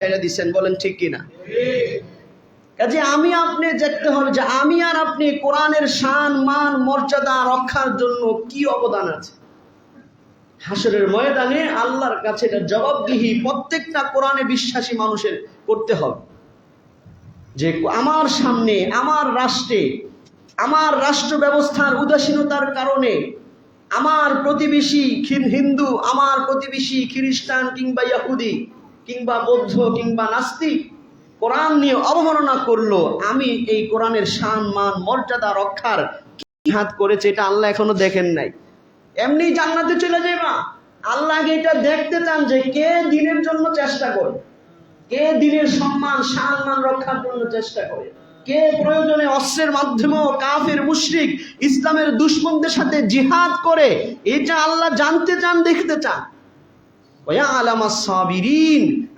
এটা দিচ্ছেন বলেন ঠিক কিনা? কাজে আমি আপনি দেখতে হবে যে আমি আর আপনি কোরআনের শান, মান, মর্যাদা রক্ষার জন্য কি অবদান আছে? হাসরের ময়দানে আল্লাহর কাছে এটা জবাবদিহি প্রত্যেকটা কোরআনে বিশ্বাসী মানুষের করতে হবে। যে আমার সামনে, আমার রাষ্ট্রে, আমার রাষ্ট্র ব্যবস্থার উদাসীনতার কারণে আমার প্রতিবেশী হিন্দু, আমার প্রতিবেশী খ্রিস্টান কিংবা ইয়াহুদি কিংবা বৌদ্ধ কিংবা নাস্তিক, কোরআন নিয়ে অবমাননা করল, আমি এই কোরআনের শান মান, মর্যাদা, রক্ষার কি হাত করেছে এটা আল্লাহ এখনও দেখেন নাই। এমনি জান্নাতে চলে যাইবা। আল্লাহ এটা দেখতে চান যে কে দিনের জন্য চেষ্টা করে, কে দিনের সম্মান সম্মান রক্ষার জন্য চেষ্টা করে, কে প্রয়োজনে অস্ত্রের মাধ্যমেও কাফের, মুশরিক, ইসলামের দুশ্মনদের সাথে জিহাদ করে, এটা আল্লাহ জানতে চান, দেখতে চান।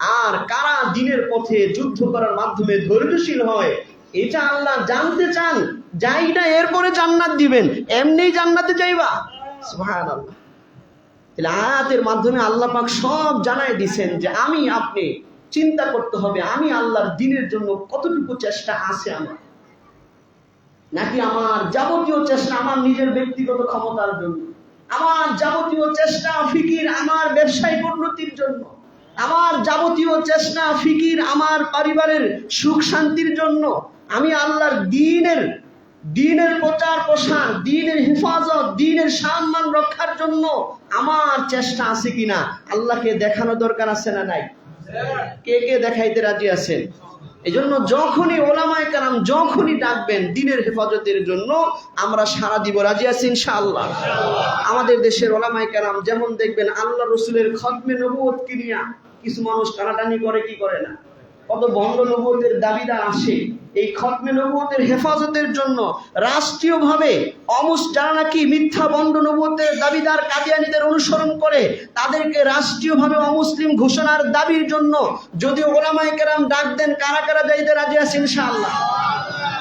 আর কারা দিনের পথে যুদ্ধ করার মাধ্যমে ধৈর্যশীল হয়, এটা আল্লাহ জানতে চান, যাই যাইটা এরপরে জান্নাত দিবেন, এমনি জান্নাতে যাইবা। সুবহানাল্লাহ। তাহলে আয়াতের মাধ্যমে আল্লাহ পাক সব জানাই দিছেন যে আমি আপনি, চিন্তা করতে হবে আমি আল্লাহর দিনের জন্য কতটুকু চেষ্টা আছে আমার। নাকি আমার যাবতীয় চেষ্টা আমার নিজের ব্যক্তিগত ক্ষমতার জন্য। আমার যাবতীয় চেষ্টা, ফিকির আমার ব্যবসায়িক উন্নতির জন্য। আমার যাবতীয় চেষ্টা, ফিকির আমার পরিবারের সুখ শান্তির জন্য। আমি আল্লাহর দিনের দিনের প্রচার, প্রসার, দিনের হেফাজত, দিনের সম্মান রক্ষার জন্য আমার চেষ্টা আছে কিনা, আল্লাহকে দেখানো দরকার আছে না নাই? কে কে দেখাইতে রাজি আছেন? এই জন্য যখনই ওলামায় কালাম যখনই ডাকবেন দিনের হেফাজতের জন্য, আমরা সারা দিব রাজি আছি ইনশাআল্লাহ। আমাদের দেশের ওলামায় কালাম যেমন দেখবেন আল্লাহ রসুলের খতমে নবুয়তকে নিয়ে কিছু মানুষ টানাটানি করে, কি করে না? কত বন্ড নবুয়তের দাবিদার আসে, এই খতমে নবুয়তের হেফাজতের জন্য রাষ্ট্রীয়ভাবে অমুস যারা নাকি মিথ্যা নবুয়তের দাবিদার কাদিয়ানিদের অনুসরণ করে, তাদেরকে রাষ্ট্রীয়ভাবে অমুসলিম ঘোষণার দাবির জন্য যদি ওলামায়ে কেরাম ডাক দেন, কারা কারা যাইতে রাজি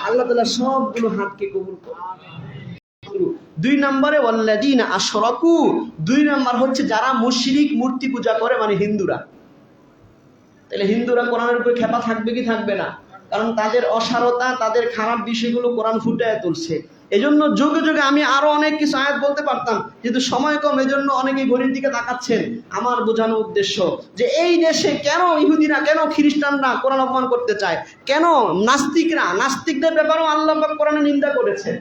আল্লাহ তাআলা সবগুলো হাতকে কবুল করুন দুই নম্বরে ওয়াল্লাদিন আশরাকু, দুই নম্বর হচ্ছে যারা মুশরিক মূর্তি পূজা করে মানে হিন্দুরা। তাহলে হিন্দুরা কোরআনের উপরে খেপা থাকবে কি থাকবে না? কারণ তাদের অসারতা, তাদের খারাপ বিষয়গুলো কোরআন ফুটায় তুলছে। এজন্য যুগে যুগে আমি আরও অনেক কিছু আয়াত বলতে পারতাম, কিন্তু সময় কম, এজন্য অনেকে ঘড়ির দিকে তাকাচ্ছেন। আমার বোঝানো উদ্দেশ্য যে এই দেশে কেন ইহুদিরা, কেন খ্রিস্টানরা কোরআন অপমান করতে চায়? কেন নাস্তিকরা, নাস্তিকদের ব্যাপারেও আল্লাহ কোরআনে নিন্দা করেছে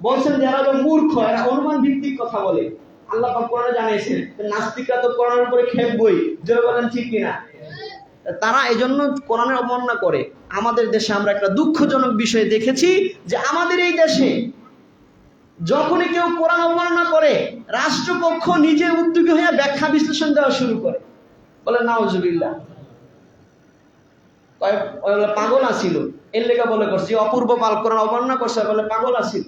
বলছেন যে এরা মূর্খ, এরা অনুমান ভিত্তিক কথা বলে। আল্লাহ কোরআনে জানিয়েছেন নাস্তিকরা তো কোরআনের উপরে খেপবই। জোরে বলেন ঠিক কিনা? তারা এই জন্য কোরআনের অবমাননা করে। আমাদের দেশে আমরা একটা দুঃখজনক বিষয় দেখেছি যে আমাদের এই দেশে যখনই কেউ কোরআন অবমাননা করে, রাষ্ট্রপক্ষ নিজে উদ্যোগী হয়ে ব্যাখ্যা বিশ্লেষণ দেওয়া শুরু করে। বলে নাওজুবিল্লাহ কয়- পাগল আসিল এর লেখা বলে করছে, অপূর্ব পাল কোরআন অবমাননা করছে। বলে, পাগল আসিল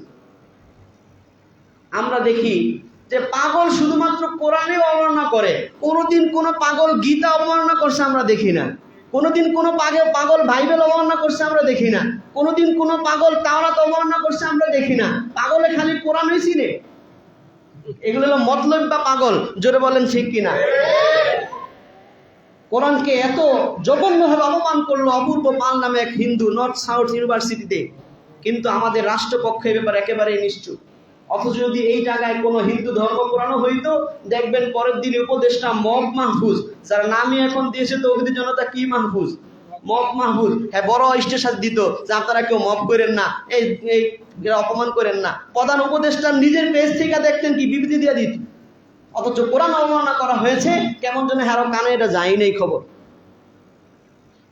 আমরা দেখি যে পাগল শুধুমাত্র কোরআনে অবমাননা করে, কোনোদিন কোনো পাগল গীতা অবমাননা করছে আমরা দেখি না। কোনোদিন কোনো পাগল পাগল বাইবেল অবমাননা করছে আমরা দেখি না। কোনোদিন কোনো পাগল তাওরাত অবমাননা করছে আমরা দেখি না। পাগলে খালি কোরআন হয়েছি রে এগুলো হলো মতলব বা পাগল, জোরে বলেন ঠিক কিনা? কোরআনকে এত জঘন্যভাবে অপমান করল অপূর্ব পাল নামে এক হিন্দু, নর্থ সাউথ ইউনিভার্সিটিতে। কিন্তু আমাদের রাষ্ট্রপক্ষ এ ব্যাপারে একেবারেই নিশ্চুপ। অথচ যদি এই জায়গায় কোনো হিন্দু ধর্ম করানো হইতো, দেখবেন পরের দিন উপদেশটা মগ মাহফুজ, যার নামই এখন দিয়েছে তৌহিদি জনতা কি মাহফুজ? মগ মাহফুজ। হ্যাঁ বড় স্টেশন দিত যে আপনারা কেউ মব করেন না, এই এই অপমান করেন না। প্রধান উপদেষ্টা নিজের পেজ থেকে দেখতেন কি, বিবৃতি দিয়ে দিত। অথচ কোরআন অবমাননা করা হয়েছে, কেমন যেন হ্যারো কানে এটা যায়নি খবর।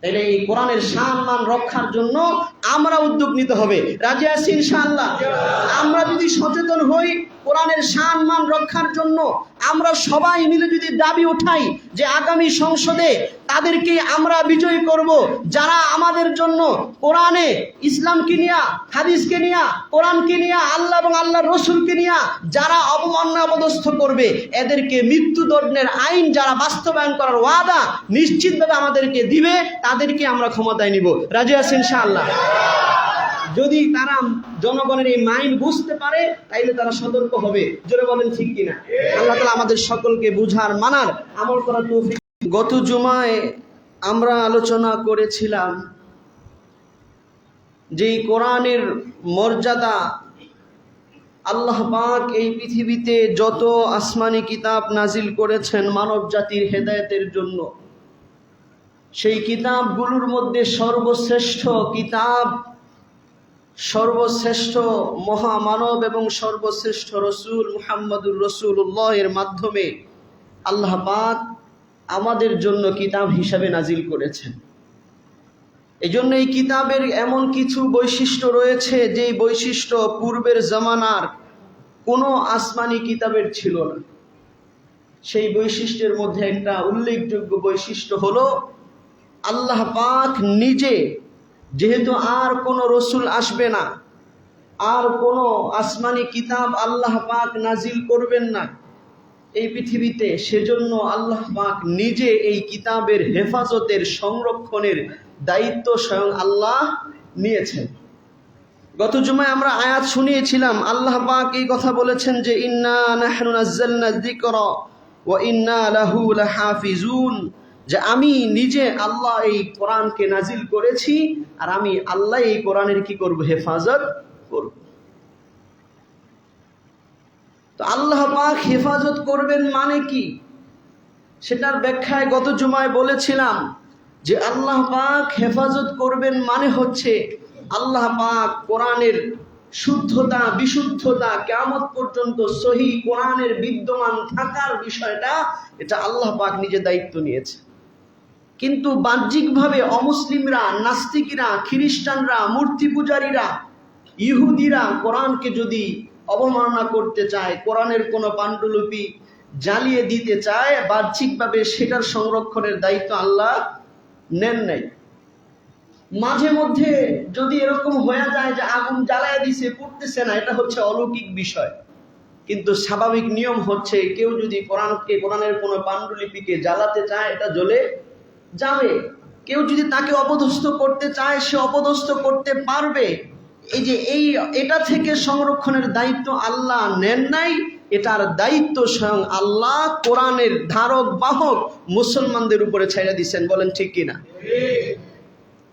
তাইলে এই কোরআনের সম্মান রক্ষার জন্য আমরা উদ্যোগ নিতে হবে। রাজি আছি ইনশাআল্লাহ? আমরা যদি সচেতন হই কোরআনের সম্মান রক্ষার জন্য আমরা সবাই মিলে যদি দাবি উঠাই যে আগামী সংসদে তাদেরকে আমরা বিজয়ী করব, যারা আমাদের জন্য কোরআনে ইসলামকে নিয়া, হাদিসকে নিয়া, কোরআনকে নিয়া, আল্লাহ এবং আল্লাহ রসুলকে নিয়া যারা অবমাননা করবে, এদেরকে মৃত্যুদণ্ডের আইন যারা বাস্তবায়ন করার ওয়াদা নিশ্চিতভাবে আমাদেরকে দিবে, তাদেরকে আমরা ক্ষমতায় নিব। রাজি আছি ইনশাআল্লাহ? যদি তারা জনগণের এই মাইন্ড বুঝতে পারে, তাইলে তারা সতর্ক হবে। জোরে বলেন ঠিক কিনা? আল্লাহ তালা আমাদের সকলকে বুঝার, মানার, আমল করার তৌফিক গত জুমায় আমরা আলোচনা করেছিলাম যে কোরআনের মর্যাদা আল্লাহ পাক এই পৃথিবীতে যত আসমানি কিতাব নাজিল করেছেন মানব জাতির হেদায়তের জন্য, সেই কিতাবগুলোর মধ্যে সর্বশ্রেষ্ঠ কিতাব সর্বশ্রেষ্ঠ মহামানব এবং সর্বশ্রেষ্ঠ রসুল মুহাম্মদুর রসুল্লাহ এর মাধ্যমে আল্লাহ পাক আমাদের জন্য কিতাব হিসাবে নাজিল করেছেন। এই জন্য এই কিতাবের এমন কিছু বৈশিষ্ট্য রয়েছে যেই বৈশিষ্ট্য পূর্বের জামানার কোনো আসমানি কিতাবের ছিল না। সেই বৈশিষ্ট্যের মধ্যে একটা উল্লেখযোগ্য বৈশিষ্ট্য হলো, আল্লাহ পাক নিজে যেহেতু আর কোনো রসুল আসবে না, আর কোনো আসমানি কিতাব আল্লাহ পাক নাজিল করবেন না, এই পৃথিবীতে সেজন্য আল্লাহ পাক নিজে এই কিতাবের হেফাজতের সংরক্ষণের দায়িত্ব স্বয়ং আল্লাহ নিয়েছেন। গত জুমায় আমরা আয়াত শুনিয়েছিলাম, আল্লাহ পাক এই কথা বলেছেন যে, ইন্না নাহনু নাজ্জালনা যিকরা ওয়া ইন্না লাহু লাহাফিজুন। যে আমি নিজে আল্লাহ এই কোরআনকে নাজিল করেছি আর আমি আল্লাহ এই কোরআনের কি করব? হেফাজত করব। তো আল্লাহ পাক হেফাজত করবেন মানে কি? সেটার ব্যাখ্যায় গত জুমায় বলেছিলাম যে আল্লাহ পাক হেফাজত করবেন মানে হচ্ছে আল্লাহ পাক কোরআনের শুদ্ধতা, বিশুদ্ধতা কেমত পর্যন্ত সহি কোরআনের বিদ্যমান থাকার বিষয়টা, এটা আল্লাহ পাক নিজে দায়িত্ব নিয়েছে। কিন্তু বাহ্যিকভাবে অমুসলিমরা, নাস্তিকরা, খ্রিস্টানরা, মূর্তি পূজারীরা, ইহুদিরা কোরআনকে যদি অবমাননা করতে চায়, কোরআনের কোনো পাণ্ডুলিপি জ্বালিয়ে দিতে চায়, বাহ্যিকভাবে সেটার সংরক্ষণের দায়িত্ব আল্লাহ নেন নাই। মাঝে মধ্যে যদি এরকম হয়ে যায় যে আগুন জ্বালায় দিছে, পড়তেছে না, এটা হচ্ছে অলৌকিক বিষয়। কিন্তু স্বাভাবিক নিয়ম হচ্ছে কেউ যদি কোরআনকে, কোরআনের কোনো পাণ্ডুলিপিকে জ্বালাতে চায়, এটা জ্বলে যাবে। কেউ যদি তাকে অপদস্থ করতে চায়, সে অপদস্থ করতে পারবে। এই যে এই, এটা থেকে সংরক্ষণের দায়িত্ব আল্লাহ নেন নাই এটার দায়িত্ব স্বয়ং আল্লাহ কোরআনের ধারক, বাহক মুসলমানদের উপরে ছেড়ে দিচ্ছেন, বলেন ঠিক কিনা?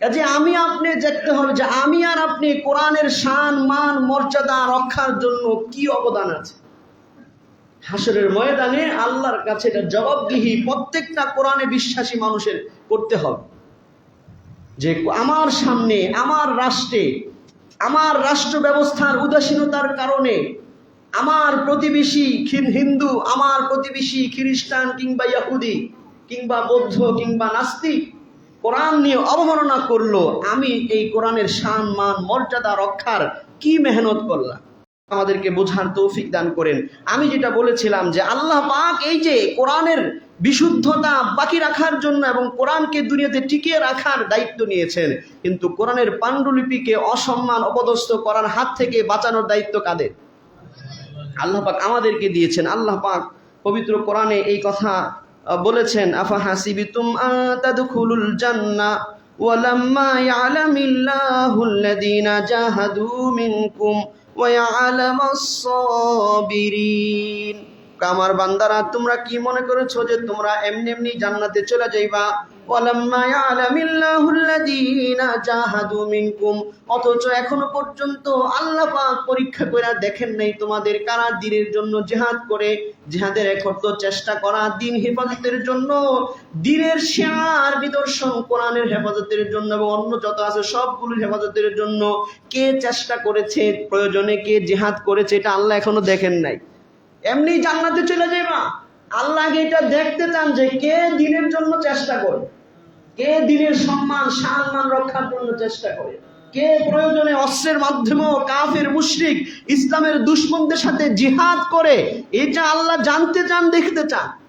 কাজে আমি আপনি দেখতে হবে যে আমি আর আপনি কোরআনের শান, মান, মর্যাদা রক্ষার জন্য কি অবদান আছে। হাসরের ময়দানে আল্লাহর কাছে এটা জবাবদিহি প্রত্যেকটা কোরআনে বিশ্বাসী মানুষের করতে হবে। যে আমার সামনে, আমার রাষ্ট্রে, আমার রাষ্ট্র ব্যবস্থার উদাসীনতার কারণে আমার প্রতিবেশী হিন্দু, আমার প্রতিবেশী খ্রিস্টান কিংবা ইয়াহুদি কিংবা বৌদ্ধ কিংবা নাস্তিক কোরআন নিয়ে অবমাননা করল, আমি এই কোরআনের শান মান, মর্যাদা, রক্ষার কি মেহনত করলাম? আমাদেরকে বোঝার তৌফিক দান করেন। আমি যেটা বলেছিলাম যে আল্লাহ পাক এই যে কোরআনের বিশুদ্ধতা বাকি রাখার জন্য এবং কোরআনকে দুনিয়াতে টিকিয়ে রাখার দায়িত্ব নিয়েছেন, কিন্তু কোরআনের পাণ্ডুলিপিকে অসম্মান, অপদস্থ করার হাত থেকে বাঁচানোর দায়িত্ব কাদের? আল্লাহ পাক আমাদেরকে দিয়েছেন। আল্লাহ পাক পবিত্র কোরআনে এই কথা বলেছেন আফা হাসিবিতুম يعلم الله الذين جاهدوا منكم ويعلم الصابرين কামার বান্দারা, তোমরা কি মনে করেছ যে তোমরা এমনি এমনি জান্নাতে চলে যাইবা? অথচ এখনও পর্যন্ত আল্লাহ পাক পরীক্ষা করে দেখেন নাই তোমাদের কারা দিনের জন্য জেহাদ করে। জেহাদের একর্ত চেষ্টা করা দিন হেফাজতের জন্য, দিনের শেয়ার নিদর্শন কোরআনের হেফাজতের জন্য এবং অন্য যত আছে সবগুলোর হেফাজতের জন্য। কে চেষ্টা করেছে, প্রয়োজনে কে জেহাদ করেছে, এটা আল্লাহ এখনও দেখেন নাই। এমনি জান্নাতে চলে যাইবা। আল্লাহ এটা দেখতে চান যে কে দিনের জন্য চেষ্টা করে কে দিনের সম্মান সম্মান রক্ষার জন্য চেষ্টা করে? কে প্রয়োজনে অস্ত্রের মাধ্যমেও কাফের, মুশরিক, ইসলামের দুশ্মনদের সাথে জিহাদ করে? এটা আল্লাহ জানতে চান, দেখতে চান।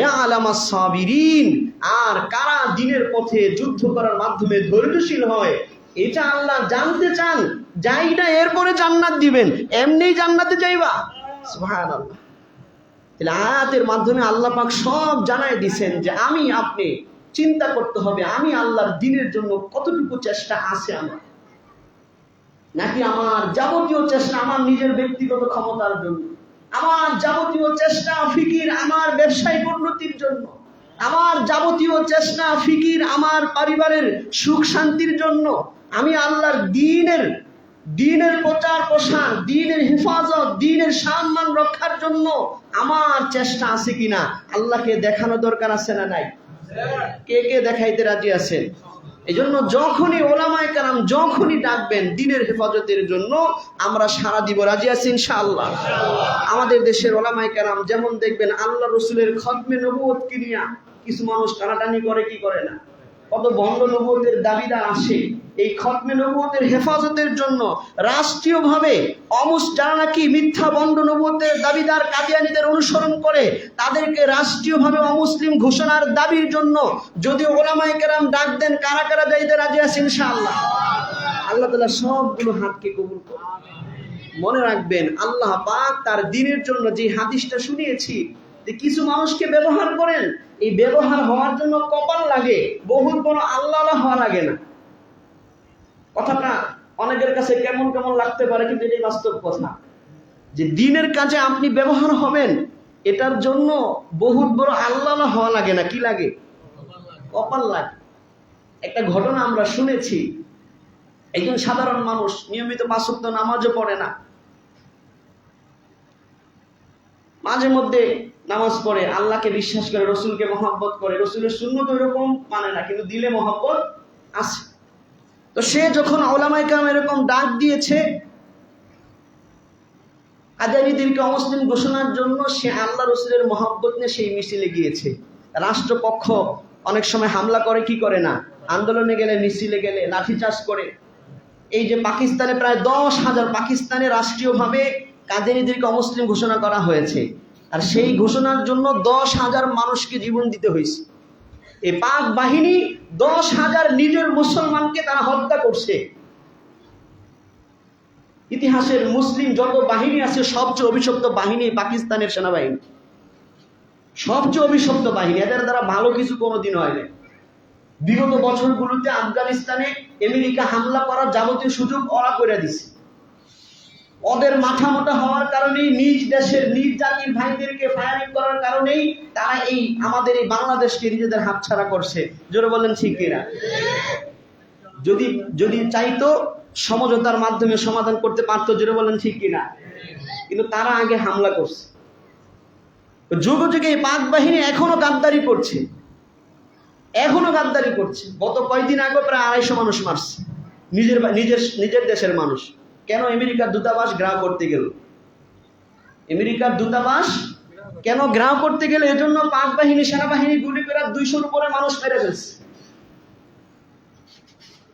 আলামা সাবিরিন আর কারা দিনের পথে যুদ্ধ করার মাধ্যমে ধৈর্যশীল হয়? এটা আল্লাহ জানতে চান। যাইটা এরপরে জান্নাত দিবেন। এমনি জান্নাতে যাইবা। সুবহানাল্লাহ। তাহলে আয়াতের মাধ্যমে আল্লাহ পাক সব জানাই দিছেন যে আমি, আপনি চিন্তা করতে হবে, আমি আল্লাহর দিনের জন্য কতটুকু চেষ্টা আছে আমার? নাকি আমার যাবতীয় চেষ্টা আমার নিজের ব্যক্তিগত ক্ষমতার জন্য? আমার যাবতীয় চেষ্টা ফিকির আমার ব্যবসায়িক উন্নতির জন্য? আমার যাবতীয় চেষ্টা ফিকির আমার পরিবারের সুখ শান্তির জন্য? আমি আল্লাহর দিনের দিনের প্রচার প্রসার, দিনের হেফাজত, দিনের সম্মান রক্ষার জন্য আমার চেষ্টা আছে কিনা? আল্লাহকে দেখানো দরকার আছে না নাই? কে কে দেখাইতে রাজি আছেন? এই জন্য যখনই ওলামায় কালাম যখনই ডাকবেন দিনের হেফাজতের জন্য, আমরা সারা দিব, রাজি আছি ইনশাআল্লাহ। আমাদের দেশের ওলামায় কালাম যেমন দেখবেন, আল্লাহ রসুলের খতমে নবুয়তকে নিয়ে? কিছু মানুষ টানাটানি করে, কি করে না? কত বন্ড নবুয়তের দাবিদার আসে, এই খতমে নবুয়তের হেফাজতের জন্য রাষ্ট্রীয়ভাবে অমুস যারা নাকি মিথ্যা বন্ড নবুয়তের দাবিদার কাদিয়ানিদের অনুসরণ করে, তাদেরকে রাষ্ট্রীয়ভাবে অমুসলিম ঘোষণার দাবির জন্য যদি ওলামায় কেরাম ডাক দেন, কারা কারা যাইতে রাজি আছে ইনশাআল্লাহ? আল্লাহ তাআলা সবগুলো হাতকে কবুল করে মনে রাখবেন, আল্লাহ পাক তার দিনের জন্য যে হাদিসটা শুনিয়েছি কিছু মানুষকে ব্যবহার করেন, এই ব্যবহার হওয়ার জন্য কপাল লাগে, বহুত বড় আল্লাহ হওয়া লাগে না। কথাটা অনেকের কাছে কেমন কেমন লাগতে পারে, কিন্তু এটাই বাস্তব কথা। যে দিনের কাজে আপনি ব্যবহার হবেন, এটার জন্য বহুত বড় আল্লাহ হওয়া লাগে না। কি লাগে? কপাল লাগে। একটা ঘটনা আমরা শুনেছি। একজন সাধারণ মানুষ নিয়মিত পাঁচক্ত নামাজও পড়ে না। মাঝে মধ্যে নামাজ পড়ে, আল্লাহকে বিশ্বাস করে, রসুলকে মহাব্বত করে। রসুলের শূন্য তো এরকম মানে না, কিন্তু দিলে মহাব্বত আছে। তো সে যখন আওলামাই কাম এরকম ডাক দিয়েছে আজারিদেরকে অমুসলিম ঘোষণার জন্য সে আল্লাহ রসুলের মহাব্বত নিয়ে সেই মিছিলে গিয়েছে। রাষ্ট্রপক্ষ অনেক সময় হামলা করে, কি করে না? আন্দোলনে গেলে, মিছিলে গেলে, লাঠিচার্জ করে। এই যে পাকিস্তানে প্রায় দশ হাজার পাকিস্তানে রাষ্ট্রীয়ভাবে কাদেরিদেরকে অমুসলিম ঘোষণা করা হয়েছে? আর সেই ঘোষণার জন্য দশ হাজার মানুষকে জীবন দিতে হয়েছে। এই পাক বাহিনী দশ হাজার নিজের মুসলমানকে তারা হত্যা করছে। ইতিহাসের মুসলিম যত বাহিনী আছে, সবচেয়ে অভিশপ্ত বাহিনী পাকিস্তানের সেনাবাহিনী। সবচেয়ে অভিশপ্ত বাহিনী, এদের দ্বারা ভালো কিছু কোনোদিন হয় না বিগত বছরগুলোতে আফগানিস্তানে আমেরিকা হামলা করার যাবতীয় সুযোগ ওরা করে দিছে। ওদের মাথা মোটা হওয়ার কারণেই নিজ দেশের নিজ জাতির ভাইদেরকে ফায়ারিং করার কারণেই তারা এই আমাদের এই বাংলাদেশকে নিজেদের হাতছাড়া করছে। জোরে বলেন, ঠিক কিনা? যদি যদি চাইতো সমঝোতার মাধ্যমে সমাধান করতে পারতো, জোরে বলেন, ঠিক কিনা? কিন্তু তারা আগে হামলা করছে। যুগ যুগে এই পাক বাহিনী এখনও গাদ্দারি করছে। এখনও গাদ্দারি করছে। গত কয়েকদিন আগে প্রায় আড়াইশো মানুষ মারছে। নিজের নিজের নিজের দেশের মানুষ। কেন আমেরিকার দূতাবাস গ্রাহ করতে গেল? আমেরিকার দূতাবাস কেন গ্রাহ করতে গেলে? এজন্য পাক বাহিনী, সেনাবাহিনী গুলি করে দুইশোর উপরে মানুষ মেরে ফেলছে।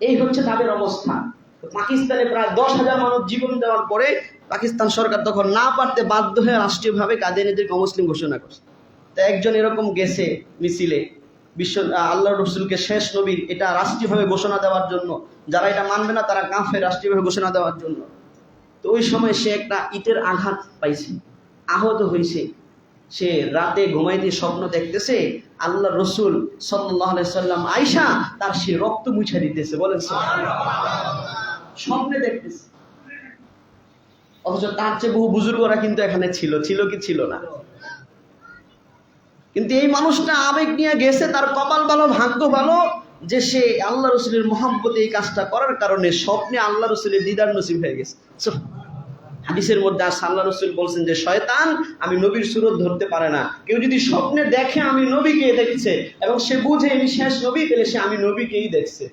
এই হচ্ছে তাদের অবস্থা। পাকিস্তানে প্রায় দশ হাজার মানুষ জীবন দেওয়ার পরে পাকিস্তান সরকার তখন না পারতে বাধ্য হয়ে রাষ্ট্রীয়ভাবে কাদিয়ানিদেরকে অমুসলিম ঘোষণা করছে। তো একজন এরকম গেছে মিছিলে বিশ্ব আল্লাহ রসুলকে শেষ নবীর এটা রাষ্ট্রীয়ভাবে ঘোষণা দেওয়ার জন্য। যারা এটা মানবে না, তারা কাফে রাষ্ট্রীয়ভাবে ঘোষণা দেওয়ার জন্য। তো ওই সময় সে একটা ইটের আঘাত পাইছে। আহত হয়েছে সে রাতে ঘুমাইতে স্বপ্ন দেখতেছে আল্লাহ রসুল সাল্লাহ সাল্লাম আয়সা তার সে রক্ত মুছা দিতেছে। বলেন স্বপ্নে দেখতেছে। অথচ তার চেয়ে বহু বুজুর্গরা কিন্তু এখানে ছিল। ছিল কি ছিল না? কিন্তু এই মানুষটা আবেগ নিয়ে গেছে, তার কপাল ভালো, ভাগ্য ভালো, যে সে আল্লাহ রসুলের মহাব্বতে এই কাজটা করার কারণে স্বপ্নে আল্লাহ রসুলের দিদার নসিব হয়ে গেছে। হাদিসের মধ্যে আসে আল্লাহ রসুল বলছেন যে, শয়তান আমি নবীর সুরত ধরতে পারে না। কেউ যদি স্বপ্নে দেখে আমি নবীকে দেখছে এবং সে বুঝে আমি শেষ নবী, তাহলে সে আমি নবীকেই দেখছে।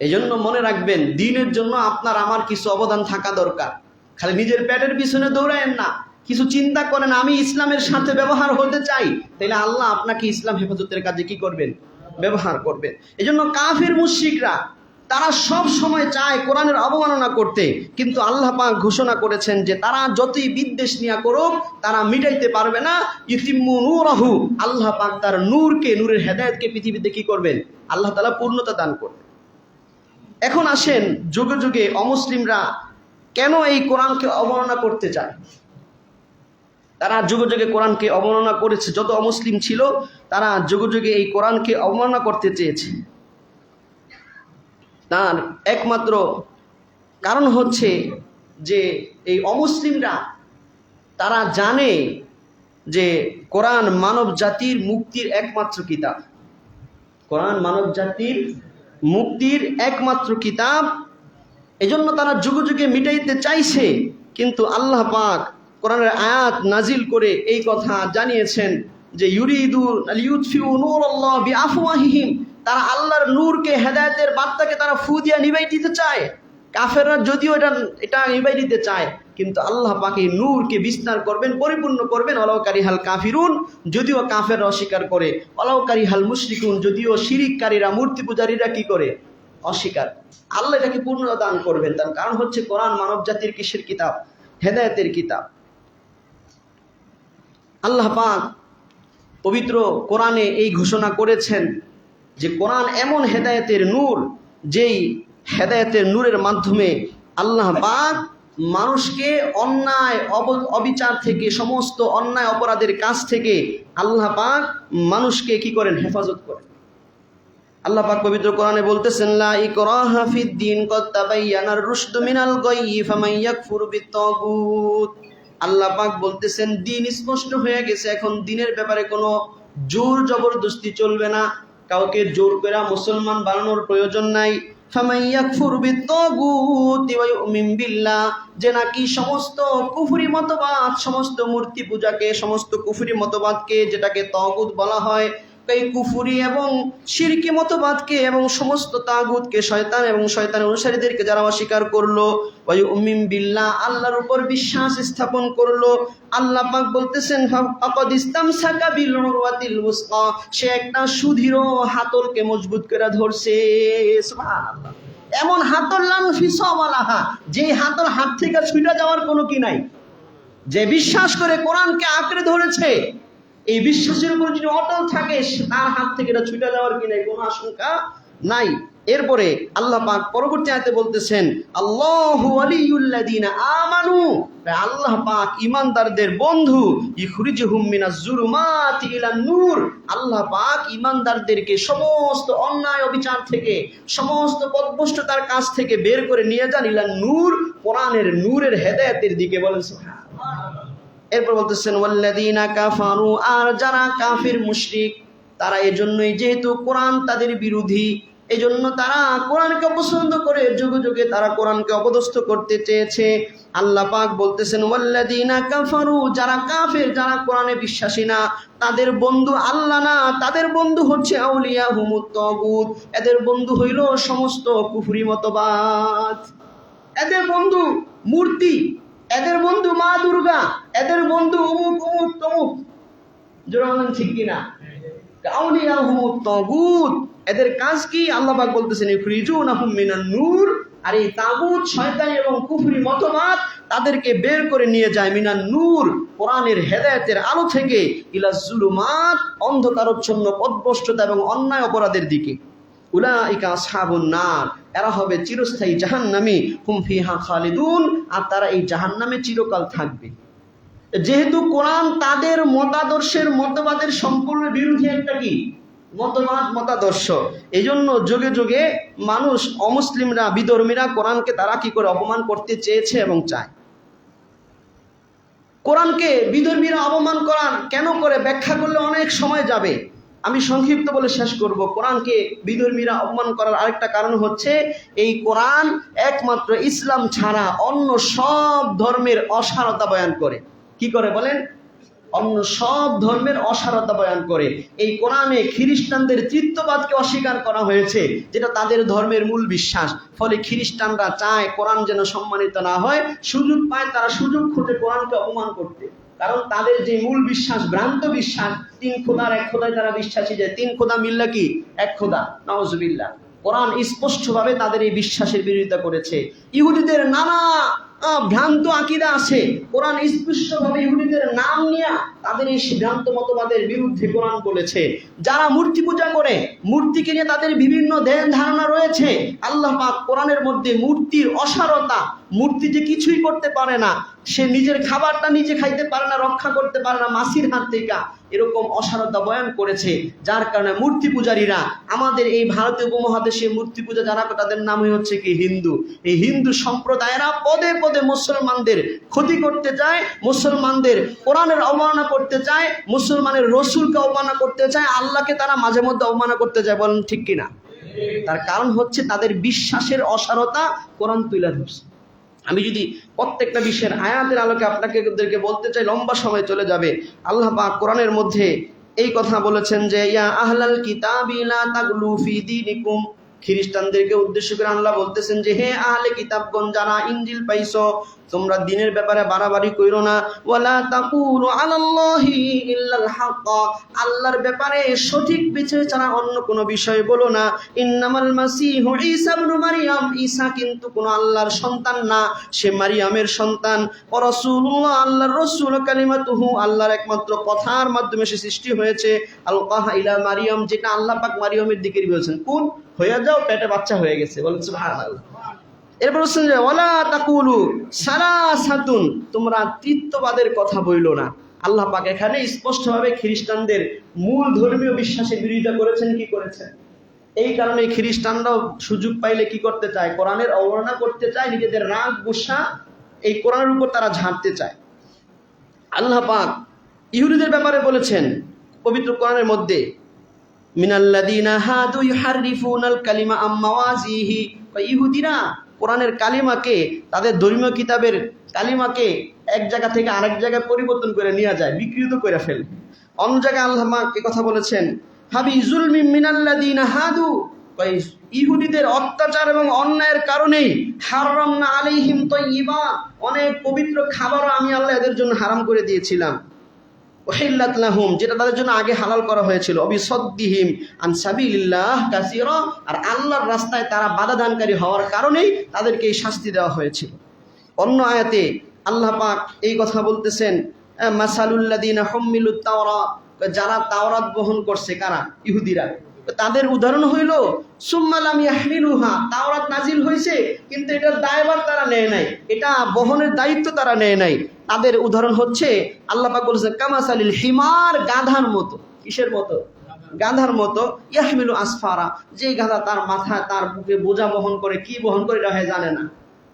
এই জন্য মনে রাখবেন, দিনের জন্য আপনার আমার কিছু অবদান থাকা দরকার। খালি নিজের পেটের পিছনে দৌড়ায়েন না। কিছু চিন্তা করেন, আমি ইসলামের সাথে ব্যবহার হতে চাই। তাহলে আল্লাহ আপনাকে ইসলাম হেফাজতের কাজে কি করবেন? ব্যবহার করবেন। এই জন্য কাফের মুশিকরা তারা সব সময় চায় কোরআনের অবমাননা করতে। কিন্তু আল্লাহ পাক ঘোষণা করেছেন যে তারা যতই বিদ্বেষ নিয়া করুক, তারা মিটাইতে পারবে না। ইতিম্মু নূরাহু, আল্লাহ পাক তার নূরকে, নূরের হেদায়েতকে পৃথিবীতে কি করবেন? আল্লাহ তাআলা পূর্ণতা দান করবেন। এখন আসেন, যুগে যুগে অমুসলিমরা কেন এই কোরআনকে অবমাননা করতে চায়? তারা যুগে যুগে কোরআনকে অবমাননা করেছে। যত অমুসলিম ছিল, তারা যুগে যুগে এই কোরআনকে অবমাননা করতে চেয়েছে। তার একমাত্র কারণ হচ্ছে যে, এই অমুসলিমরা, তারা জানে যে কোরআন মানব জাতির মুক্তির একমাত্র কিতাব। কোরআন মানব জাতির মুক্তির একমাত্র কিতাব এজন্য তারা যুগে যুগে মিটাইতে চাইছে, কিন্তু আল্লাহ পাক কোরআনের আয়াত নাজিল করে এই কথা জানিয়েছেন যে তারা আল্লাহর নূরকে হেদায়তের বার্তাকে তারা ফু দিয়া নিভাই দিতে চায়। কাফেররা যদিও এটা এটা নিভাই দিতে চায়, কিন্তু আল্লাহ পাক নূরকে বিস্তার করবেন, পরিপূর্ণ করবেন অলৌকারী হাল কাফিরুন, যদিও কাফের অস্বীকার করে অলৌকারী হাল মুশরিকুন, যদিও শিরিককারীরা, মূর্তি পূজারীরা কি করে? অস্বীকার। আল্লাহ এটাকে পূর্ণ দান করবেন। তার কারণ হচ্ছে কোরআন মানব জাতির কিসের কিতাব? হেদায়েতের কিতাব। আল্লাহ পাক পবিত্র কোরআনে এই ঘোষণা করেছেন যে কোরআন এমন হেদায়েতের নূর, যেই হেদায়েতের নূরের মাধ্যমে আল্লাহ পাক মানুষকে অন্যায়, অব- অবিচার থেকে, সমস্ত অন্যায় অপরাধের কাছ থেকে আল্লাহ পাক মানুষকে কি করেন? হেফাজত করেন। আল্লাহ পাক পবিত্র কোরআনে বলতেছেন, লা ইকরাহা ফিদ দ্বীন কদ তাবায়্যানার রুশদু মিনাল গায়য়ি ফামান ইয়াকফুর বিত্তাগুত। আল্লাহ পাক বলতেছেন, দিন স্পষ্ট হয়ে গেছে, এখন দিনের ব্যাপারে কোনো জোর জবরদস্তি চলবে না। কাউকে জোর করে মুসলমান বানানোর প্রয়োজন নাই। যে নাকি সমস্ত কুফরি মতবাদ, সমস্ত মূর্তি পূজাকে, সমস্ত কুফরি মতবাদকে যেটাকে তগুত বলা হয় এই কুফুরি এবং শিরকি মতবাদকে এবং সমস্ত তাগুতকে শয়তান এবং শয়তান অনুসারীদেরকে যারা অস্বীকার করল ওই উমিম বিল্লাহ, আল্লাহর উপর বিশ্বাস স্থাপন করল। আল্লাহ পাক বলতেছেন, ফাকাদ ইস্তামসাকা বিল উরওয়াতিল উসকা সে একটা সুদৃঢ় হাতলকে মজবুত করে ধরছে। সুবহানাল্লাহ। এমন হাতল লান ফিসাওয়ালাহা যে হাতল হাত থেকে ছুটে যাওয়ার কোনো কি নাই? যে বিশ্বাস করে কোরআনকে আঁকড়ে ধরেছে এই বিশ্বাসের উপর যদি অটল থাকে তার হাত থেকে এটা ছুটে যাওয়ার কি নাই? কোনো আশঙ্কা নাই। এরপরে আল্লাহ পাক পরবর্তী আয়াতে বলতেছেন, আল্লাহু আমানু। আল্লাহ পাক ইমানদারদের বন্ধু, ইখরিজুহুম মিনাজ জুলুমাতি ইলান নূর। আল্লাহ পাক ইমানদারদেরকে সমস্ত অন্যায় অবিচার থেকে, সমস্ত পদভ্রষ্টতার কাছ থেকে বের করে নিয়ে যান ইলান নূর, কোরআনের নূরের হেদায়েতের দিকে বলেন, সুবহানাল্লাহ। এরপর বলতেছেন ওয়াল্লাদিনা কাফারু, আর যারা কাফির, মুশরিক, তারা এজন্যই যেহেতু কোরআন তাদের বিরোধী, এজন্য তারা কোরআনকে অপছন্দ করে যুগে যুগে তারা কোরআনকে অপদস্থ করতে চেয়েছে। আল্লাহ পাক বলতেছেন ওয়াল্লাদিনা কাফারু, যারা কাফের, যারা কোরআনে বিশ্বাসী না, তাদের বন্ধু আল্লাহ না, তাদের বন্ধু হচ্ছে আউলিয়া হুমুত তগুত। এদের বন্ধু হইল সমস্ত কুফরি মতবাদ। এদের বন্ধু মূর্তি। এদের বন্ধু মা দুর্গা, এদের বন্ধু অমুক অমুক তমুক। জোরা ঠিক কিনা? কাউলিয়া হুমুত তগুত। এদের কাজ কি? আল্লাহ পাক বলতেছেন, ইখরিজুনাহুম মিনান নূর। আর এই তাগুত শয়তানি এবং কুফরি মতবাদ তাদেরকে বের করে নিয়ে যায় মিনান নূর, কোরআনের হেদায়েতের আলো থেকে, ইলা জুলুমাত, অন্ধকারচ্ছন্ন পদভ্রষ্টতা এবং অন্যায় অপরাধের দিকে। উলাইকা আসহাবুন নার। এরা হবে চিরস্থায়ী জাহান্নামী। হুম ফিহা খালিদুন। আর তারা এই জাহান্নামে চিরকাল থাকবে। যেহেতু কোরআন তাদের মতাদর্শের মতবাদের সম্পূর্ণ বিরোধী একটা কি? মতবাদ, মতাদর্শ। এই জন্য যুগে যুগে মানুষ অমুসলিমরা, বিধর্মীরা কোরআনকে তারা কি করে অপমান করতে চেয়েছে এবং চায়? কোরআনকে বিধর্মীরা অপমান করান কেন করে ব্যাখ্যা করলে অনেক সময় যাবে? আমি সংক্ষিপ্ত বলে শেষ করব। কোরআনকে বিধর্মীরা অপমান করার আরেকটা কারণ হচ্ছে, এই কোরআন একমাত্র ইসলাম ছাড়া অন্য সব ধর্মের অসারতা বয়ান করে। কি করে বলেন? অন্য সব ধর্মের অসারতা বয়ান করে। এই কোরআনে খ্রিস্টানদের তৃত্ববাদকে অস্বীকার করা হয়েছে, যেটা তাদের ধর্মের মূল বিশ্বাস। ফলে খ্রিস্টানরা চায় কোরআন যেন সম্মানিত না হয়, সুযোগ পায় তারা সুযোগ খুঁজে কোরআনকে অপমান করতে। কারণ তাদের যে মূল বিশ্বাস, ভ্রান্ত বিশ্বাস, তিন খোদার এক খোদায় তারা বিশ্বাসী যে, তিন খোদা মিল্লা কি? এক খোদা। নওয়াজবিল্লাহ কোরআন স্পষ্টভাবে তাদের এই বিশ্বাসের বিরোধিতা করেছে। ইহুদিদের নানা ভ্রান্ত আকিদা আছে। কোরআন স্পষ্টভাবে ইহুদিদের নাম নিয়ে তাদের এই ভ্রান্ত মতবাদের বিরুদ্ধে কোরআন বলেছে যারা মূর্তি পূজা করে, মূর্তিকে নিয়ে তাদের বিভিন্ন ধ্যান ধারণা রয়েছে। আল্লাহ পাক কোরআনের মধ্যে মূর্তির অসারতা মূর্তি যে কিছুই করতে পারে না। সে নিজের খাবারটা নিজে খাইতে পারে না, রক্ষা করতে পারে না, মাসির হাত থেকে এরকম অসারতা বয়ান করেছে, যার কারণে মূর্তি পূজারীরা, আমাদের এই ভারতীয় উপমহাদেশে মূর্তি পূজা যারা তাদের নামই হচ্ছে কি হিন্দু। এই হিন্দু সম্প্রদায়েরা পদে পদে মধ্যে মুসলমানদের ক্ষতি করতে চায়, মুসলমানদের কোরআনের অবমাননা করতে চায়, মুসলমানের রসুলকে অবমাননা করতে চায়, আল্লাহকে তারা মাঝে মধ্যে অবমাননা করতে চায় বলেন ঠিক কিনা? তার কারণ হচ্ছে তাদের বিশ্বাসের অসারতা কোরআন তুলে ধরছে। আমি যদি প্রত্যেকটা বিশ্বের আয়াতের আলোকে আপনাকে বলতে চাই, লম্বা সময় চলে যাবে। আল্লাহ পাক কোরআনের মধ্যে এই কথা বলেছেন যে, ইয়া আহলাল কিতাবি লা তাগলু ফি দীনিকুম। খ্রিস্টানদেরকে উদ্দেশ্য করে আল্লাহ বলতেছেন যে, হে আহলে কিতাবগণ, যারা ইনজিল পাইছো, তোমরা দিনের ব্যাপারে বাড়াবাড়ি কইরো না। ওয়ালা তাকুলু আলাল্লাহি ইল্লাল হক আল্লাহর ব্যাপারে সঠিক বিচার ছাড়া অন্য কোনো বিষয় বলো না। ইন্নামাল মাসিহু ঈসা ইবনু মারইয়াম ঈসা কিন্তু কোনো আল্লাহর সন্তান না, সে মারিয়ামের সন্তান। ও রাসূলুল্লাহ, আল্লাহর রাসূল, কালিমাতুহু আল্লাহর একমাত্র কথার মাধ্যমে সে সৃষ্টি হয়েছে। আলকাহা ইলা মারিয়াম, যেটা আল্লাহ পাক মারিয়ামের দিকে বলেছেন। কোন? হয়ে যাও, পেটে বাচ্চা হয়ে গেছে। বলেন এরপর যে, ওয়ালা তাকুলু সারা সাতুন তোমরা তৃত্ববাদের কথা বইল না। আল্লাহ পাক এখানে স্পষ্টভাবে খ্রিস্টানদের মূল ধর্মীয় বিশ্বাসের বিরোধিতা করেছেন, কি করেছেন? এই কারণে খ্রিস্টানরাও সুযোগ পাইলে কি করতে চায়? কোরআনের অবমাননা করতে চায়, নিজেদের রাগ গুসা এই কোরআনের উপর তারা ঝাড়তে চায়। আল্লাহ পাক ইহুদিদের ব্যাপারে বলেছেন, পবিত্র কোরআনের মধ্যে মিনাল্লাদিনা হাদু ইউহাররিফুনাল কালিমা আম মাওয়াজিহি ইহুদিরা কোরআনের কালিমাকে, তাদের ধর্মীয় কিতাবের কালিমাকে এক জায়গা থেকে আরেক জায়গায় পরিবর্তন করে নিয়ে যায়, বিকৃত করে ফেলে। অন্য জায়গায় আল্লাহ পাক এ কথা বলেছেন, হাবি জুলমি মিনাল্লাদিনা হাদু। ইহুদিদের অত্যাচার এবং অন্যায়ের কারণেই হারাম না আলাইহিম তৈবা অনেক পবিত্র খাবারও আমি আল্লাহ এদের জন্য হারাম করে দিয়েছিলাম। ওহিল্লাত লাহুম, যেটা তাদের জন্য আগে হালাল করা হয়েছিল। অবিসদ্দিহিম, আন সাবিলিল্লাহ কাসিরা, আর আল্লাহর রাস্তায় তারা বাধা দানকারী হওয়ার কারণেই তাদেরকে এই শাস্তি দেওয়া হয়েছিল। অন্য আয়াতে আল্লাহ পাক এই কথা বলতেছেন মাসালুল্লাদিনা হম্মিলুত তাওরাত যারা তাওরাত বহন করছে কারা? ইহুদিরা। তাদের উদাহরণ হইল সুম্মালাম ইয়াহমিলুহা তাওরাত নাজিল হয়েছে কিন্তু এটার দায়ভার তারা নেয় নাই। এটা বহনের দায়িত্ব তারা নেয় নাই। তাদের উদাহরণ হচ্ছে আল্লাহ পাক বলেছেন কামাসালিল হিমার গাধার মতো। কিসের মতো? গাধার মতো। ইয়াহমিলু আসফারা। যে গাধা তার মাথায় তার বুকে বোঝা বহন করে কি বহন করে এটা জানে না।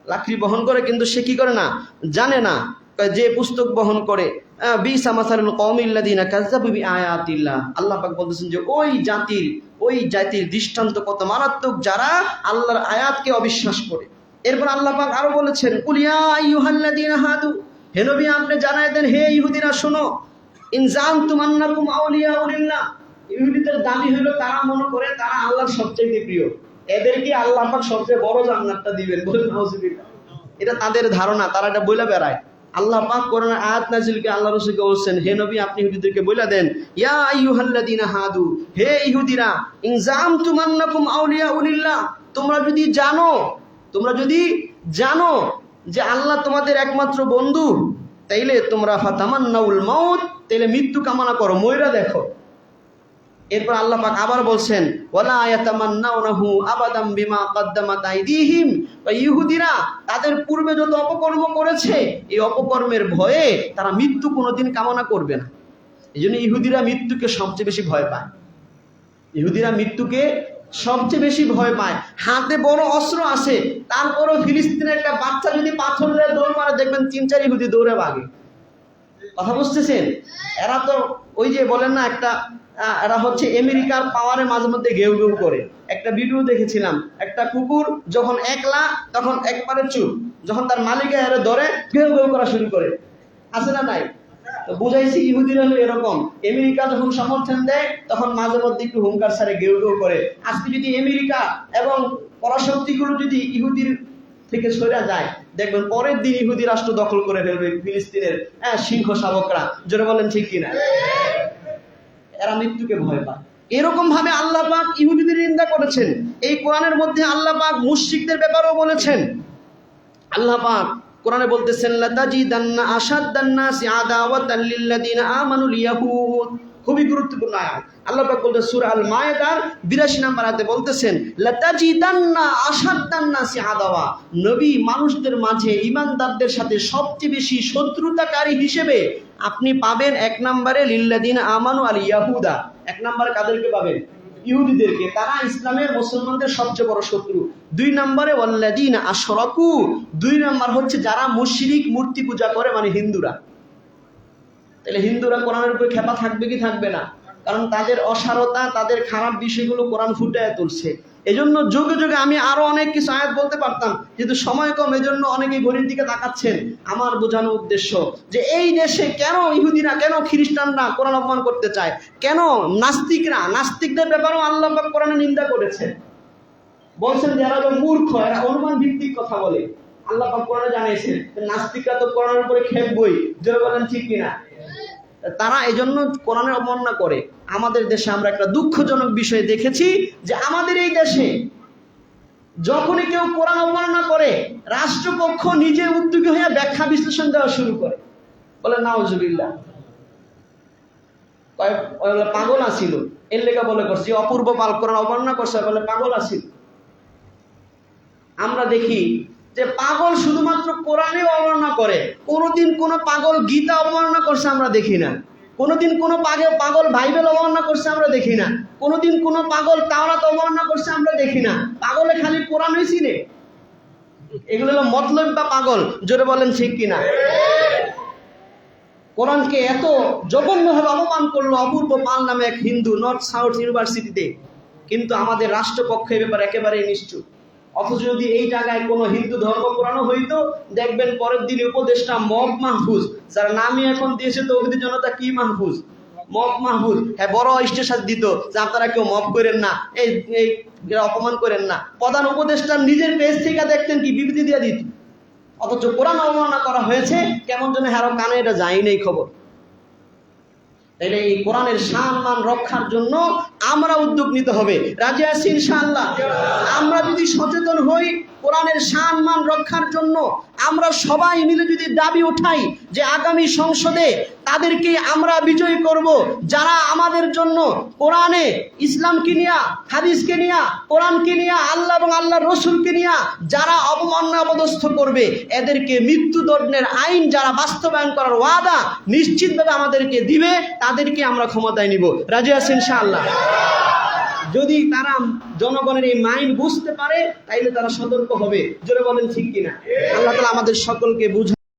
লাকড়ি বহন করে কিন্তু সে কি করে না? জানে না। যে পুস্তক বহন করে আহ, বিসা মাসালুল কওমিল্লাযিনা কাযযাবু বিআয়াতিল্লাহ। আল্লাহ পাক বলতেছেন যে ওই জাতির ওই জাতির দৃষ্টান্ত কত মারাত্মক যারা আল্লাহর আয়াতকে অবিশ্বাস করে। এরপর আল্লাহ পাক আরও বলেছেন কুলিয়া আইয়ুহাল্লাযিনা হাদু। হে নবী, আপনি জানাই দেন, হে ইহুদিরা, শোনো। ইনজাম তুমান্নাকুম আউলিয়া উলিল্লাহ। ইহুদিদের দাবি হলো তারা মনে করে তারা আল্লাহর সবচেয়ে প্রিয়। এদেরকে আল্লাহ পাক সবচেয়ে বড় জান্নাতটা দিবেন বলে নাউজুবিল্লাহ। এটা তাদের ধারণা, তারা এটা বইলা বেড়ায়। আল্লাহ পাক কোরআন আয়াত নাজিলকে আল্লাহ রসুলকে বলছেন, হে নবী, আপনি ইহুদিদেরকে বইলা দেন, ইয়া আইয়ুহাল্লাযিনা হাদু, হে ইহুদিরা ইনজাম তুমান্নাকুম আউলিয়া উলিল্লাহ। তোমরা যদি জানো, তোমরা যদি জানো যে আল্লাহ তোমাদের একমাত্র বন্ধু, তাইলে তোমরা ফাতামান্নাউল মাউত, তাইলে মৃত্যু কামনা করো ময়রা দেখো। এরপর আল্লাহ পাক আবার বলছেন, ওয়ালা ইয়াতামান্নাউনাহু আবাদাম বিমা কদ্দামাত আইদিহিম। ইহুদিরা তাদের পূর্বে যত অপকর্ম করেছে, এই অপকর্মের ভয়ে তারা মৃত্যু কোনোদিন কামনা করবে না। এই জন্য ইহুদিরা মৃত্যুকে সবচেয়ে বেশি ভয় পায়। ইহুদিরা মৃত্যুকে সবচেয়ে বেশি ভয় পায়। হাতে বড় অস্ত্র আছে তারপরও ফিলিস্তিনের একটা বাচ্চা যদি পাথর দিয়ে দৌড় মারে, দেখবেন তিন চার ইহুদি দৌড়ে ভাগে। কথা বুঝতেছেন? এরা তো ওই যে বলেন না, একটা এরা হচ্ছে আমেরিকার পাওয়ারে মাঝে মধ্যে ঘেউ ঘেউ করে। একটা ভিডিও দেখেছিলাম, একটা কুকুর যখন একলা, তখন একবারে চুপ। যখন তার মালিকা এরা ধরে, ঘেউ ঘেউ করা শুরু করে। আছে না নাই? বুঝাইছি ইহুদিরা হলো এরকম। আমেরিকা যখন সমর্থন দেয়, তখন মাঝে মধ্যে একটু হুঙ্কার সারে ঘেউ ঘেউ করে। আজকে যদি আমেরিকা এবং পরাশক্তিগুলো যদি ইহুদির থেকে সরে যায়, দেখবেন পরের দিন ইহুদি রাষ্ট্র দখল করে ফেলবে ফিলিস্তিনের হ্যাঁ সিংহ শাবকরা। জোরে বলেন ঠিক কিনা? এরা মৃত্যুকে ভয় পায়। এরকম ভাবে আল্লাহ পাক ইহুদিদের নিন্দা করেছেন। এই কোরআনের মধ্যে আল্লাহ পাক মুশরিকদের ব্যাপারেও বলেছেন। আল্লাহ পাক কোরআনে বলতেছেন, লাতাজিদান্না আশাদ্দান্নাসি আদাওয়াতাল লিল্লাযিনা আমানুল ইয়াহুদ খুবই গুরুত্বপূর্ণ আয়াত। আল্লাহ পাক বলতে সূরা আল মায়েদার 82 নম্বর আয়াতে বলতেছেন, লাতাজিদান্না আশাদ্দান্নাসি আদাওয়া নবী মানুষদের মাঝে ঈমানদারদের সাথে সবচেয়ে বেশি শত্রুতাকারী হিসেবে আপনি পাবেন এক নম্বরে লিল্লাদিন আমানু আল ইয়াহুদা। এক নম্বরে কাদেরকে পাবেন? ইহুদিদেরকে। তারা ইসলামের মুসলমানদের সবচেয়ে বড় শত্রু। দুই নম্বরে ওয়াল্লাদিন আশরাকু, দুই নম্বর হচ্ছে যারা মুশরিক মূর্তি পূজা করে মানে হিন্দুরা। তাহলে হিন্দুরা কোরআনের উপরে খেপা থাকবে কি থাকবে না? কারণ তাদের অসারতা, তাদের খারাপ বিষয়গুলো কোরআন ফুটে তুলছে। এজন্য যুগে যুগে আমি আরও অনেক কিছু আয়াত বলতে পারতাম, কিন্তু সময় কম, এজন্য অনেকে ঘড়ির দিকে তাকাচ্ছেন। আমার বোঝানো উদ্দেশ্য যে এই দেশে কেন ইহুদিরা, কেন খ্রিস্টানরা কোরআন অপমান করতে চায়? কেন নাস্তিকরা, নাস্তিকদের ব্যাপারেও আল্লাহ কোরআনে নিন্দা করেছে বলছেন যে এরা মূর্খ, এরা অনুমান ভিত্তিক কথা বলে। আল্লাহ কোরআনে জানিয়েছেন নাস্তিকরা তো কোরআনের উপরে খেপবই বলেন ঠিক কিনা? তারা এজন্য কোরআনের অবমাননা করে। আমাদের দেশে আমরা একটা দুঃখজনক বিষয় দেখেছি যে আমাদের এই দেশে যখনই কেউ কোরআন অবমাননা করে, রাষ্ট্রপক্ষ নিজে উদ্যোগী হয়ে ব্যাখ্যা বিশ্লেষণ দেওয়া শুরু করে। বলে বলে পাগল আসিল। এর লেখা বলে করছে অপূর্ব পাল কোরআন অবমাননা করছে। বলে, পাগল আসিল। আমরা দেখি যে পাগল শুধুমাত্র কোরআনে অবমাননা করে। কোনোদিন কোনো পাগল গীতা অবমাননা করছে আমরা দেখি না। কোনোদিন কোনো পাগল পাগল বাইবেল অবমাননা করছে আমরা দেখি না। কোনোদিন কোনো পাগল তাওরাত অবমাননা করছে আমরা দেখি না। পাগলে খালি কোরআনই চিনে। এগুলো হলো মতলব বা পাগল। জোরে বলেন ঠিক কিনা? কোরআনকে এত জঘন্যভাবে অপমান করল অপূর্ব পাল নামে এক হিন্দু, নর্থ সাউথ ইউনিভার্সিটিতে। কিন্তু আমাদের রাষ্ট্রপক্ষ এ ব্যাপারে একেবারেই নিশ্চুপ। অথচ যদি এই জায়গায় কোনো হিন্দু ধর্ম কোরআনও হইতো, দেখবেন পরের দিন উপদেশটা মগ মাহফুজ, যার নামই এখন দিয়েছে তৌহিদি জনতা কি মাহফুজ? মগ মাহফুজ। হ্যাঁ বড় স্টেশন দিত যে আপনারা কেউ মগ করেন না, এই এই অপমান করেন না। প্রধান উপদেষ্টা নিজের পেজ থেকে দেখতেন কি, বিবৃতি দিয়ে দিত। অথচ কোরআন অবমাননা করা হয়েছে, কেমন যেন হ্যারো কানে এটা যায়নি খবর। তাইলে এই কোরআনের সম্মান রক্ষার জন্য আমরা উদ্যোগ নিতে হবে। রাজি আছি ইনশাআল্লাহ? আমরা যদি সচেতন হই কোরআনের সম্মান রক্ষার জন্য আমরা সবাই মিলে যদি দাবি উঠাই যে আগামী সংসদে তাদেরকে আমরা বিজয়ী করব, যারা আমাদের জন্য কোরআনে ইসলামকে নিয়া, হাদিসকে নিয়া, কোরআনকে নিয়া, আল্লাহ এবং আল্লাহর রসুলকে নিয়া যারা অবমাননা অবদস্থ করবে, এদেরকে মৃত্যুদণ্ডের আইন যারা বাস্তবায়ন করার ওয়াদা নিশ্চিতভাবে আমাদেরকে দিবে, তাদেরকে আমরা ক্ষমতায় নিব। রাজি আছেন ইনশাআল্লাহ? যদি তারা জনগণের এই মাইন্ড বুঝতে পারে তাইলে তারা সতর্ক হবে। জোরে বলেন ঠিক কিনা? আল্লাহ তালা আমাদের সকলকে বুঝ